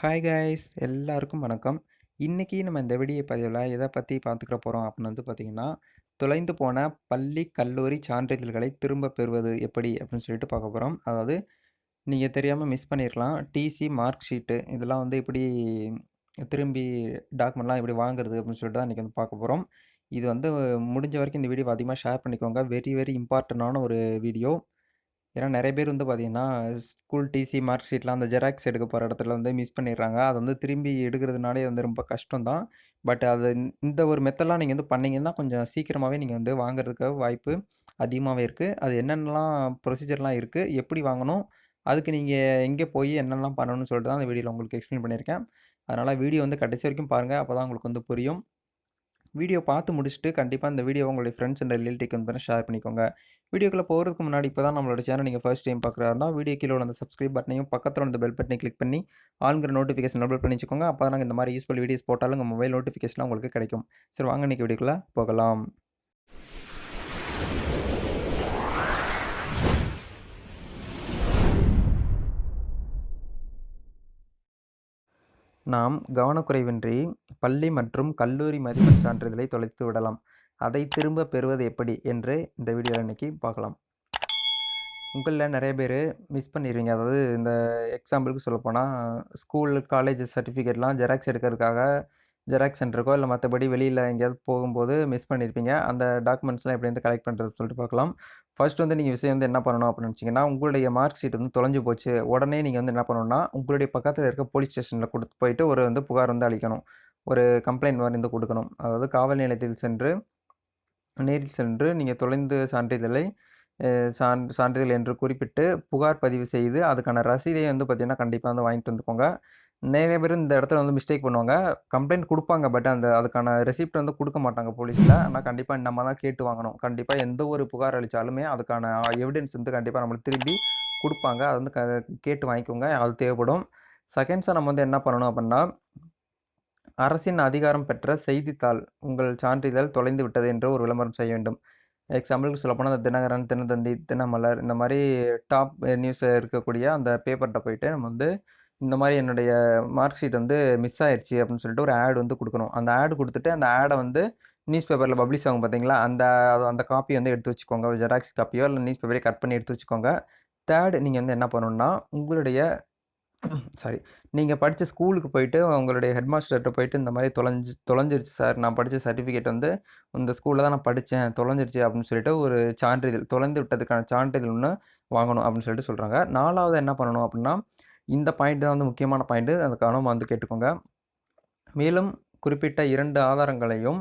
Hi guys எல்லாருக்கும் வணக்கம். இன்றைக்கி நம்ம இந்த வீடியோ பதிவில் எதை பற்றி பார்த்துக்கிற போகிறோம் அப்படின்னு வந்து பார்த்திங்கன்னா தொலைந்து போன பள்ளி கல்லூரி சான்றிதழ்களை திரும்ப பெறுவது எப்படி அப்படின்னு சொல்லிட்டு பார்க்க போகிறோம் அதாவது நீங்கள் தெரியாமல் மிஸ் பண்ணியிருக்கலாம் டிசி மார்க் ஷீட்டு இதெல்லாம் வந்து எப்படி திரும்பி டாக்குமெண்ட்லாம் எப்படி வாங்குறது அப்படின்னு சொல்லிட்டு தான் இன்றைக்கி வந்து பார்க்க போகிறோம் இது வந்து முடிஞ்ச வரைக்கும் இந்த வீடியோ அதிகமாக ஷேர் பண்ணிக்கோங்க. வெரி வெரி இம்பார்ட்டண்டான ஒரு வீடியோ. ஏன்னா நிறைய பேர் வந்து பார்த்தீங்கன்னா ஸ்கூல் டிசி மார்க் ஷீட்லாம் அந்த ஜெராக்ஸ் எடுக்க போகிற இடத்துல வந்து மிஸ் பண்ணிடுறாங்க. அது வந்து திரும்பி எடுக்கிறதுனாலே வந்து ரொம்ப கஷ்டம் தான். பட் அது இந்த ஒரு மெத்தடெலாம் நீங்கள் வந்து பண்ணிங்கன்னா கொஞ்சம் சீக்கிரமாகவே நீங்கள் வந்து வாங்குறதுக்கு வாய்ப்பு அதிகமாகவே இருக்குது அது என்னென்னலாம் ப்ரொசீஜர்லாம் இருக்குது எப்படி வாங்கணும் அதுக்கு நீங்கள் எங்கே போய் என்னென்னலாம் பண்ணணும்னு சொல்லிட்டு தான் அந்த வீடியோவில் உங்களுக்கு எக்ஸ்பிளைன் பண்ணியிருக்கேன். அதனால் வீடியோ வந்து கடைசி வரைக்கும் பாருங்கள் அப்போ தான் உங்களுக்கு வந்து புரியும். வீடியோ பார்த்து முடிச்சுட்டு கண்டிப்பாக இந்த வீடியோ உங்களுடைய ஃப்ரெண்ட்ஸ் அண்ட் ரிலேட்டிவ்க்கு வந்து ஷேர் பண்ணிக்கோங்க. வீடியோக்குள்ளே போகிறதுக்கு முன்னாடி இப்போ தான் நம்மளோட சேனல் நீங்கள் ஃபர்ஸ்ட் டைம் பார்க்குறாருந்தா வீடியோ கீழே உள்ள அந்த சப்ஸ்கிரைப் பட்டனையும் பக்கத்தில் அந்த பெல் பட்டனை கிளிக் பண்ணி ஆளுங்கிற நோட்டிஃபிகேஷன் அப்ளோட் பண்ணி வச்சுக்கோங்க. அப்போ தான் நாங்கள் இந்த மாதிரி யூஸ்ஃபுல் வீடியோஸ் போட்டாலும் உங்கள் மொபைல் நோட்டிஃபிகேஷன் உங்களுக்கு கிடைக்கும். சரி வாங்க இன்றைக்கி வீடியோக்குள்ளே போகலாம். நாம் கவனக்குறைவின்றி பள்ளி மற்றும் கல்லூரி மதிப்பெண் சான்றிதழை தொலைத்து விடலாம். அதை திரும்ப பெறுவது எப்படி? என்று இந்த வீடியோவில் இன்றைக்கி பார்க்கலாம். உங்களில் நிறைய பேர் மிஸ் பண்ணிடுவீங்க அதாவது இந்த எக்ஸாம்பிளுக்கு சொல்லப்போனால் ஸ்கூல் காலேஜ் சர்டிஃபிகேட்லாம் ஜெராக்ஸ் எடுக்கிறதுக்காக ஜெராக்ஸ் சென்டருக்கோ இல்லை மற்றபடி வெளியில் எங்கேயாவது போகும்போது மிஸ் பண்ணியிருப்பீங்க அந்த டாக்குமெண்ட்ஸ்லாம் எப்படி வந்து கலெக்ட் பண்ணுறது சொல்லிட்டு பார்க்கலாம். ஃபர்ஸ்ட் வந்து நீங்கள் விஷயம் வந்து என்ன பண்ணணும் அப்படின்னு வச்சிங்கன்னா உங்களுடைய மார்க் ஷீட் வந்து தொலைஞ்சு போச்சு. உடனே நீங்கள் வந்து என்ன பண்ணணும்னா உங்களுடைய பக்கத்தில் இருக்க போலீஸ் ஸ்டேஷனில் கொடுத்து போயிட்டு ஒரு வந்து புகார் வந்து அளிக்கணும். ஒரு கம்ப்ளைண்ட் மாதிரி வந்து கொடுக்கணும். அதாவது காவல் நிலையத்தில் சென்று நேரில் சென்று நீங்கள் தொலைந்து சான்றிதழை சான் சான்றிதழ் என்று குறிப்பிட்டு புகார் பதிவு செய்து அதுக்கான ரசீதை வந்து பார்த்திங்கன்னா கண்டிப்பாக வந்து வாங்கிட்டு வந்துக்கோங்க. நிறைய பேர் இந்த இடத்துல வந்து மிஸ்டேக் பண்ணுவாங்க. கம்ப்ளைண்ட் கொடுப்பாங்க பட் அந்த அதுக்கான ரெசிப்ட் வந்து கொடுக்க மாட்டாங்க போலீஸில் ஆனால் கண்டிப்பாக நம்ம தான் கேட்டு வாங்கணும். கண்டிப்பாக எந்த ஒரு புகார் அளித்தாலுமே அதுக்கான எவிடன்ஸ் வந்து கண்டிப்பாக நம்மளுக்கு திரும்பி கொடுப்பாங்க. அது வந்து க கேட்டு வாங்கிக்கோங்க. அது தேவைப்படும். செகண்ட்ஸாக நம்ம வந்து என்ன பண்ணணும் அப்படின்னா அரசின் அதிகாரம் பெற்ற செய்தித்தாள் உங்கள் சான்றிதழ் தொலைந்து விட்டது என்று ஒரு விளம்பரம் செய்ய வேண்டும். எக்ஸாம்பிளுக்கு சொல்லப்போனால் அந்த தினகரன் தினத்தந்தி தினமலர் இந்த மாதிரி டாப் நியூஸ் இருக்கக்கூடிய அந்த பேப்பர்கிட்ட போயிட்டு நம்ம வந்து இந்த மாதிரி என்னுடைய மார்க் ஷீட் வந்து மிஸ் ஆயிடுச்சு அப்படின்னு சொல்லிட்டு ஒரு ஆட் வந்து கொடுக்கணும். அந்த ஆட் கொடுத்துட்டு அந்த ஆடை வந்து நியூஸ் பேப்பரில் பப்ளிஷ் ஆகும் பார்த்தீங்களா அந்த அந்த காப்பி வந்து எடுத்து வச்சுக்கோங்க. ஜெராக்ஸ் காப்பியோ இல்லை நியூஸ் பேப்பரே கட் பண்ணி எடுத்து வச்சுக்கோங்க. தேர்ட் நீங்கள் வந்து என்ன பண்ணணுன்னா உங்களுடைய சாரி நீங்கள் படித்த ஸ்கூலுக்கு போயிட்டு உங்களுடைய ஹெட் மாஸ்டர்கிட்ட போயிட்டு இந்த மாதிரி தொலைஞ்சு தொலைஞ்சிருச்சு சார் நான் படித்த சர்டிஃபிகேட் வந்து இந்த ஸ்கூலில் தான் நான் படித்தேன் தொலைஞ்சிருச்சு அப்படின்னு சொல்லிட்டு ஒரு சான்றிதழ் தொலைந்து விட்டதுக்கான சான்றிதழ் ஒன்று வாங்கணும் அப்படின்னு சொல்லிட்டு சொல்கிறாங்க நாலாவது என்ன பண்ணணும் அப்படின்னா இந்த பாயிண்ட் தான் வந்து முக்கியமான பாயிண்ட்டு அந்த கவனம் வந்து கேட்டுக்கோங்க. மேலும் குறிப்பிட்ட இரண்டு ஆதாரங்களையும்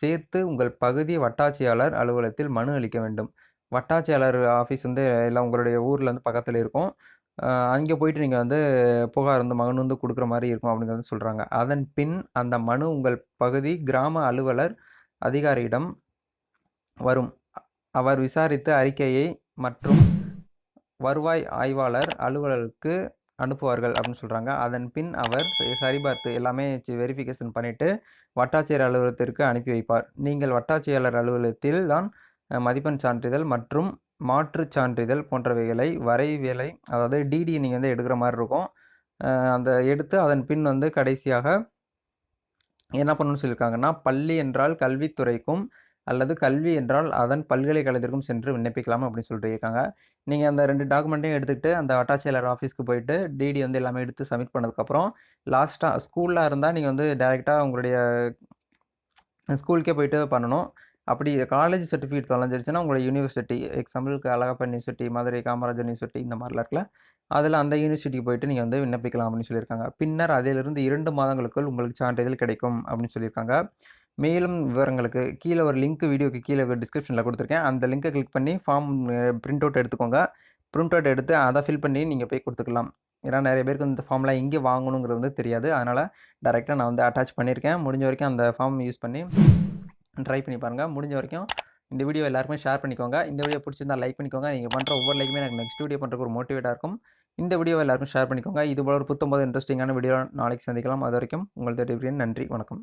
சேர்த்து உங்கள் பகுதி வட்டாட்சியாளர் அலுவலகத்தில் மனு அளிக்க வேண்டும். வட்டாட்சியாளர் ஆஃபீஸ் வந்து எல்லாம் உங்களுடைய ஊரில் வந்து பக்கத்தில் இருக்கும். அங்கே போயிட்டு நீங்கள் வந்து புகார் வந்து மனு வந்து கொடுக்குற மாதிரி இருக்கும் அப்படிங்கிறது சொல்கிறாங்க அதன் பின் அந்த மனு உங்கள் பகுதி கிராம அலுவலர் அதிகாரியிடம் வரும். அவர் விசாரித்து அறிக்கையை மற்றும் வருவாய் ஆய்வாளர் அலுவலருக்கு அனுப்புவார்கள் அப்படின்னு சொல்கிறாங்க அதன் பின் அவர் சரிபார்த்து எல்லாமே வெரிஃபிகேஷன் பண்ணிவிட்டு வட்டாட்சியர் அலுவலகத்திற்கு அனுப்பி வைப்பார். நீங்கள் வட்டாட்சியாளர் அலுவலகத்தில் தான் மதிப்பெண் சான்றிதழ் மற்றும் மாற்றுச் சான்றிதழ் போன்றவைகளை வரைவேலை அதாவது டிடி நீங்கள் வந்து எடுக்கிற மாதிரி இருக்கும். அந்த எடுத்து அதன் பின் வந்து கடைசியாக என்ன பண்ணணும்னு சொல்லியிருக்காங்கன்னா பள்ளி என்றால் கல்வித்துறைக்கும் அல்லது கல்வி என்றால் அதன் பல்கலைக்கழகத்திற்கும் சென்று விண்ணப்பிக்கலாம் அப்படின்னு சொல்லியிருக்காங்க நீங்கள் அந்த ரெண்டு டாக்குமெண்ட்டையும் எடுத்துகிட்டு அந்த வட்டாட்சியாளர் ஆஃபீஸ்க்கு போயிட்டு டிடி வந்து எல்லாமே எடுத்து சப்மிட் பண்ணதுக்கப்புறம் லாஸ்ட்டாக ஸ்கூலில் இருந்தால் நீங்கள் வந்து டைரெக்டாக உங்களுடைய ஸ்கூலுக்கே போயிட்டு பண்ணணும். அப்படி காலேஜ் சர்டிஃபிகேட் தொலைஞ்சிருச்சுன்னா உங்களோட யூனிவர்சிட்டி எக்ஸாம்பிளுக்கு அழகப்பா யூனிவர்சிட்டி மதுரை காமராஜர் யூனிவர்சிட்டி இந்த மாதிரிலாம் இருக்குல்ல அதில் அந்த யூனிவர்சிட்டிக்கு போயிட்டு நீங்கள் வந்து விண்ணப்பிக்கலாம் அப்படின்னு சொல்லியிருக்காங்க. பின்னர் அதிலிருந்து இரண்டு மாதங்களுக்குள் உங்களுக்கு சான்றிதழ் கிடைக்கும் அப்படின்னு சொல்லியிருக்காங்க. மேலும் விவரங்களுக்கு கீழே ஒரு லிங்க் வீடியோக்கு கீழே டிஸ்கிரிப்ஷனில் கொடுத்துருக்கேன். அந்த லிங்க்கை கிளிக் பண்ணி ஃபார்ம் பிரிண்ட் அவுட் எடுத்துக்கோங்க. பிரிண்ட் அவுட் எடுத்து அதை ஃபில் பண்ணி நீங்கள் போய் கொடுத்துக்கலாம். ஏன்னா நிறைய பேருக்கு இந்த ஃபார்ம்லாம் எங்கே வாங்கணுங்கிறது வந்து தெரியாது. அதனால் டேரெக்டாக நான் வந்து அட்டாச் பண்ணியிருக்கேன். முடிஞ்ச வரைக்கும் அந்த ஃபார்ம் யூஸ் பண்ணி ட்ரை பண்ணி பாருங்கள் முடிஞ்ச வரைக்கும் இந்த வீடியோ எல்லாருக்குமே ஷேர் பண்ணிக்கோங்க. இந்த வீடியோ பிடிச்சிருந்தா லைக் பண்ணிக்கோங்க. நீங்கள் பண்ணுற ஒவ்வொரு லைக்குமே எனக்கு நெக்ஸ்ட் வீடியோ பண்ணுறதுக்கு ஒரு மோட்டிவேட்டாக இருக்கும். இந்த வீடியோ எல்லாருக்கும் ஷேர் பண்ணிக்கோங்க. இது போல ஒரு புத்தம்பது இன்ட்ரெஸ்டிங்கான வீடியோ நாளைக்கு சந்திக்கலாம். அது வரைக்கும் உங்கள் தேடி நன்றி. வணக்கம்.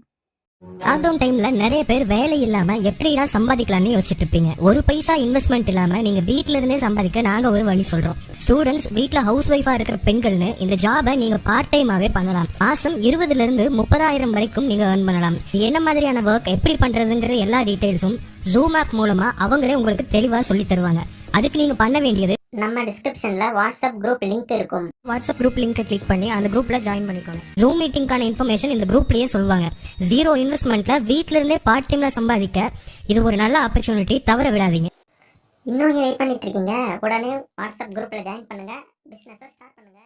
லாக்டவுன் டைம்ல நிறைய பேர் வேலை இல்லாம எப்படிடா சம்பாதிக்கலாம்னு யோசிச்சுட்டு இருப்பீங்க. ஒரு பைசா இன்வெஸ்ட்மெண்ட் இல்லாம நீங்க வீட்ல இருந்தே சம்பாதிக்க நாங்க ஒரு வழி சொல்றோம். ஸ்டூடெண்ட்ஸ் வீட்ல ஹவுஸ் ஒய்ஃபா இருக்கிற பெண்கள்னு இந்த ஜாபை நீங்க பார்ட் டைமாவே பண்ணலாம். மாசம் இருபதுல இருந்து முப்பதாயிரம் வரைக்கும் நீங்க ஏர்ன் பண்ணலாம். என்ன மாதிரியான ஒர்க் எப்படி பண்றதுங்கிற எல்லா டீடைல்ஸும் ஜூம் ஆப் மூலமா அவங்களே உங்களுக்கு தெளிவா சொல்லி தருவாங்க. அதுக்கு நீங்க பண்ண வேண்டியது நம்ம டிஸ்கிரிப்ஷன்ல வாட்ஸ்அப் குரூப் லிங்க் இருக்கும். வாட்ஸ்அப் குரூப் லிங்கை கிளிக் பண்ணி அந்த குரூப்ல ஜாயின் பண்ணிக்கோங்க. ஜூம் மீட்டிங்கான இன்ஃபர்மேஷன் இந்த குரூப்லயே சொல்லுவாங்க. ஜீரோ இன்வெஸ்ட்மெண்ட்ல வீட்ல இருந்தே பார்ட் டைம்ல சம்பாதிக்க இது ஒரு நல்ல ஆப்பர்ச்சுனிட்டி தவற விடாதீங்க. இன்னும் வெயிட் பண்ணிட்டு இருக்கீங்க. உடனே வாட்ஸ்அப் குரூப்ல ஜாயின் பண்ணுங்க. பிசினஸ் ஸ்டார்ட் பண்ணுங்க.